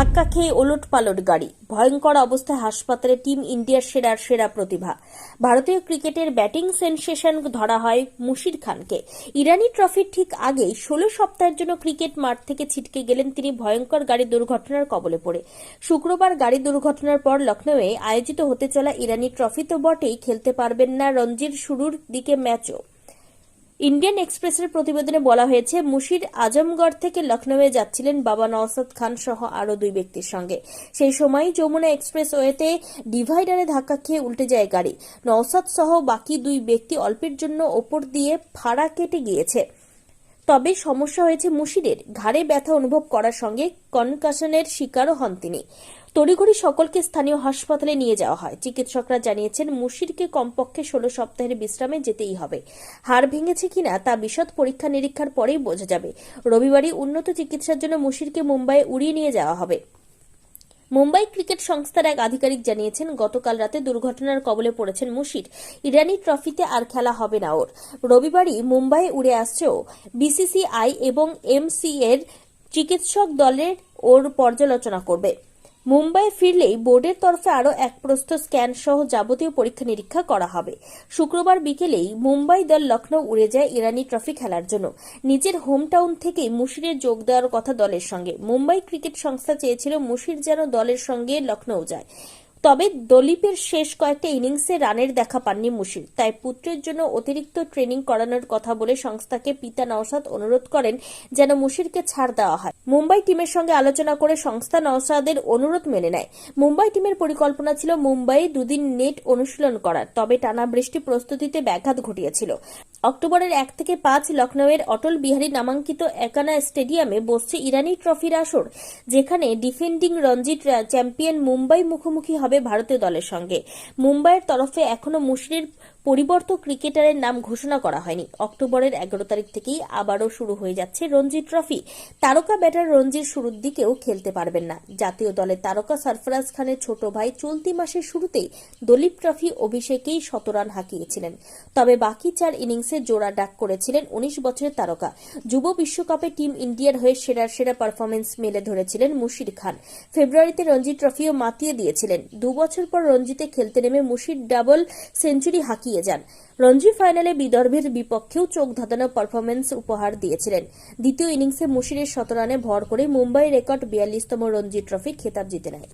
ধাক্কা খেয়ে ওলট পালট গাড়ি। ভয়ঙ্কর অবস্থায় হাসপাতালে টিম ইন্ডিয়ার সেরার সেরা প্রতিভা। ভারতীয় ক্রিকেটের ব্যাটিং সেনসেশন ধরা হয় মুশির খানকে। ইরানি ট্রফির ঠিক আগেই ষোলো সপ্তাহের জন্য ক্রিকেট মাঠ থেকে ছিটকে গেলেন তিনি ভয়ঙ্কর গাড়ি দুর্ঘটনার কবলে পড়ে। শুক্রবার গাড়ি দুর্ঘটনার পর লখনৌয়ে আয়োজিত হতে চলা ইরানি ট্রফি তো বটেই, খেলতে পারবেন না রঞ্জির শুরুর দিকে ম্যাচও। ইন্ডিয়ান এক্সপ্রেসের প্রতিবেদনে বলা হয়েছে, মুশির আজমগড় থেকে লখনৌয়ে যাচ্ছিলেন বাবা নওসাদ খান সহ আরও দুই ব্যক্তির সঙ্গে। সেই সময় যমুনা এক্সপ্রেস ওয়েতে ডিভাইডারে ধাক্কা খেয়ে উল্টে যায় গাড়ি। নওসাদ সহ বাকি দুই ব্যক্তি অল্পের জন্য ওপর দিয়ে ফাড়া কেটে গিয়েছে। তবে সমস্যা হয়েছে মুশিরের ঘাড়ে ব্যথা অনুভব করার সঙ্গে কনকাশনের শিকারও হন তিনি। তড়িঘড়ি সকলকে স্থানীয় হাসপাতালে নিয়ে যাওয়া হয়। চিকিৎসকরা জানিয়েছেন, মুশিরকে কমপক্ষে ষোলো সপ্তাহের বিশ্রামে যেতেই হবে। হাড় ভেঙেছে কিনা তা বিশদ পরীক্ষা নিরীক্ষার পরেই বোঝা যাবে। রবিবারই উন্নত চিকিৎসার জন্য মুশিরকে মুম্বাইয়ে উড়িয়ে নিয়ে যাওয়া হবে। মুম্বাই ক্রিকেট সংস্থার এক আধিকারিক জানিয়েছেন, গতকাল রাতে দুর্ঘটনার কবলে পড়েছেন মুশির। ইরানি ট্রফিতে আর খেলা হবে না ওর। রবিবারই মুম্বাই উড়ে আসছেও। বিসিসিআই এবং এমসিএর চিকিৎসক দলের ওর পর্যালোচনা করবে। মুম্বাই ফিরলেই বোর্ডের তরফে আরও এক প্রস্থ স্ক্যান সহ যাবতীয় পরীক্ষা নিরীক্ষা করা হবে। শুক্রবার বিকেলেই মুম্বাই দল লখনৌ উড়ে যায় ইরানি ট্রফি খেলার জন্য। নিজের হোম টাউন থেকে মুশিরের যোগ দেওয়ার কথা দলের সঙ্গে। মুম্বাই ক্রিকেট সংস্থা চেয়েছিল মুশির যেন দলের সঙ্গে লখনৌ যায়। তবে দলীপের শেষ কয়েকটা ইনিংসে রানের দেখা পাননি মুশির। তাই পুত্রের জন্য অতিরিক্ত ট্রেনিং করানোর কথা বলে সংস্থাকে পিতা নওসাদ অনুরোধ করেন যেন মুশিরকে ছাড় দেওয়া হয়। মুম্বাই টিমের সঙ্গে আলোচনা করে সংস্থা নওসাদের অনুরোধ মেনে নেয়। মুম্বাই টিমের পরিকল্পনা ছিল মুম্বাই দুদিন নেট অনুশীলন করার, তবে টানা বৃষ্টি প্রস্তুতিতে ব্যাঘাত ঘটিয়েছিল। অক্টোবরের এক থেকে পাঁচ লখনৌয়ের অটল বিহারী নামাঙ্কিত একানা স্টেডিয়ামে বসছে ইরানি ট্রফির আসর, যেখানে ডিফেন্ডিং রঞ্জি ট্রা- চ্যাম্পিয়ন মুম্বাই মুখোমুখি হবে। ভারতীয় দলের সঙ্গে। মুম্বাইয়ের তরফে এখনও মুশরির পরিবর্ত ক্রিকেটারের নাম ঘোষণা করা হয়নি। অক্টোবরের এগারো তারিখ থেকেই আবারও শুরু হয়ে যাচ্ছে রঞ্জি ট্রফি। তারকা ব্যাটার রঞ্জির শুরুর দিকেও খেলতে পারবেন না। জাতীয় দলের তারকা সরফরাজ খানের ছোট ভাই চলতি মাসের শুরুতেই দলীপ ট্রফি অভিষেকেই শতরান হাঁকিয়েছিলেন। তবে বাকি চার ইনিংসে জোড়া ডাক করেছিলেন উনিশ বছরের তারকা। যুব বিশ্বকাপে টিম ইন্ডিয়ার হয়ে সেরা সেরা পারফরমেন্স মেলে ধরেছিলেন মুশির খান। ফেব্রুয়ারিতে রঞ্জি ট্রফিও মাতিয়ে দিয়েছিলেন। দু বছর পর রঞ্জিতে খেলতে নেমে মুশির ডাবল সেঞ্চুরি হাঁকিয়ে যান। রঞ্জি ফাইনালে বিদর্ভের বিপক্ষেও চোখ ধাঁধানো পারফরমেন্স উপহার দিয়েছিলেন। দ্বিতীয় ইনিংসে মুশিরের শতরানে ভর করে মুম্বাই রেকর্ড বিয়াল্লিশতম রঞ্জি ট্রফি খেতাব জিতে নেয়।